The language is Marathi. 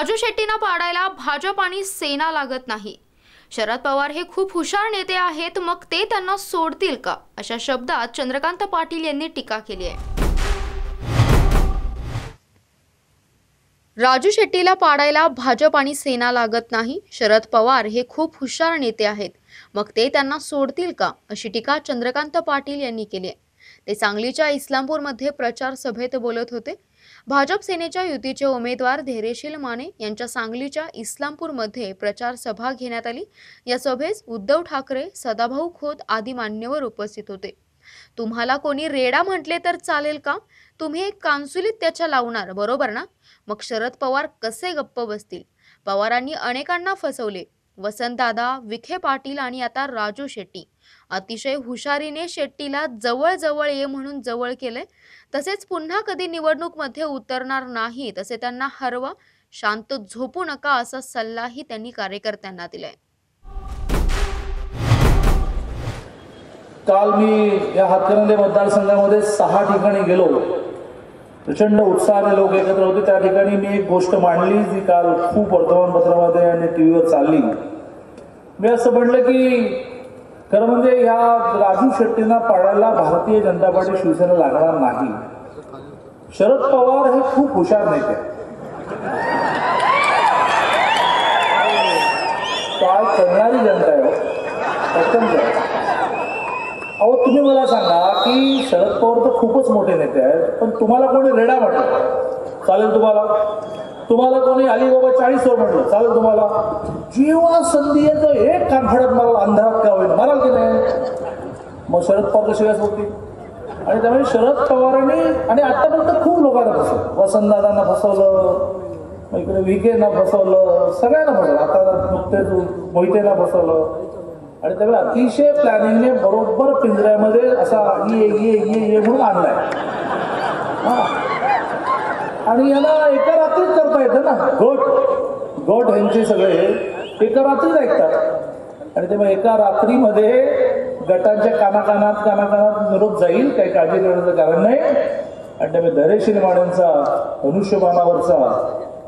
राजू शेट्टींना पाडायला भाजप आणि सेना लागत नाही. शरद पवार हे खूप हुशार नेते आहेत मग ते त्यांना सोडतील का? अशा शब्दात चंद्रकांत पाटील यांनी टीका केली आहे. राजू शेट्टीला पाडायला भाजप आणि सेना लागत नाही. शरद पवार हे खूप हुशार नेते आहेत मग ते त्यांना सोडतील का? अशी टीका चंद्रकांत पाटील यांनी केली आहे. ते सांगलीच्या इस्लामपूरमध्ये प्रचार सभेत बोलत होते. भाजप सेनेच्या युतीचे उमेदवार धैर्यशील माने यांच्या सांगलीच्या इस्लामपूरमध्ये प्रचार सभा घेण्यात आली. या सभेस उद्धव ठाकरे सदाभाऊ खोत आदी मान्यवर उपस्थित होते. तुम्हाला कोणी रेडा म्हटले तर चालेल का? तुम्ही एक कान्सुलीत त्याच्या लावणार बरोबर ना? मग शरद पवार कसे गप्प बसतील? पवारांनी अनेकांना फसवले. वसंतदादा विखे पाटील आणि आता राजू शेट्टी. अतिशय हुशारीने शेट्टीला जवळ जवळ ये म्हणून जवळ केले तसेच पुन्हा कधी निवडणूकमध्ये उतरणार नाही तसे त्यांना हरवा. शांत झोपू नका असा सल्लाही त्यांनी कार्यकर्त्यांना दिलाय. काल मी या हातकणंगले मतदारसंघामध्ये सहा ठिकाणी गेलो. प्रचंड उत्साहाने लोक एकत्र होते. त्या ठिकाणी मी एक गोष्ट मांडली जी काल खूप वर्तमानपत्रामध्ये आणि टी व्हीवर चालली. मी असं म्हटलं की खरं म्हणजे ह्या राजू शेट्टींना पाडायला भारतीय जनता पार्टी शिवसेना लागणार नाही. शरद पवार हे खूप हुशार नेते काय करणारी जनता आहे हो? अत्यंत अहो तुम्ही मला सांगा की शरद पवार तर खूपच मोठे नेते आहेत पण तुम्हाला कोणी रेडा म्हटलं? चालेल तुम्हाला. तुम्हाला कोणी अलीबाबा चाळीस वर म्हटलं? चालेल तुम्हाला. जेव्हा संधी येतं एक कानफडत मला अंधारात का होईल मराल की नाही? मग शरद पवार कशी होती आणि त्यामुळे शरद पवारांनी आणि आतापर्यंत खूप लोकांना फसवलं. वसंतदादांना फसवलं मग इकडे विकेना फसवलं सगळ्यांना फसवलं. आता नुकतेच मोहितेला फसवलं. आणि त्यामुळे अतिशय प्लॅनिंगने बरोबर पिंजऱ्यामध्ये असा ये ये ये ये म्हणून आणलाय. आणि याला एका रात्रीत करता येतं ना? गोट गोट ह्यांचे सगळे एका रात्रीत ऐकतात. आणि तेव्हा एका रात्रीमध्ये गटांच्या कानाकानात कानाकानात निरोप जाईल काही काळजी करण्याचं कारण नाही. आणि त्यामुळे धैर्यशील माण्यांचा मनुष्यमानावरचा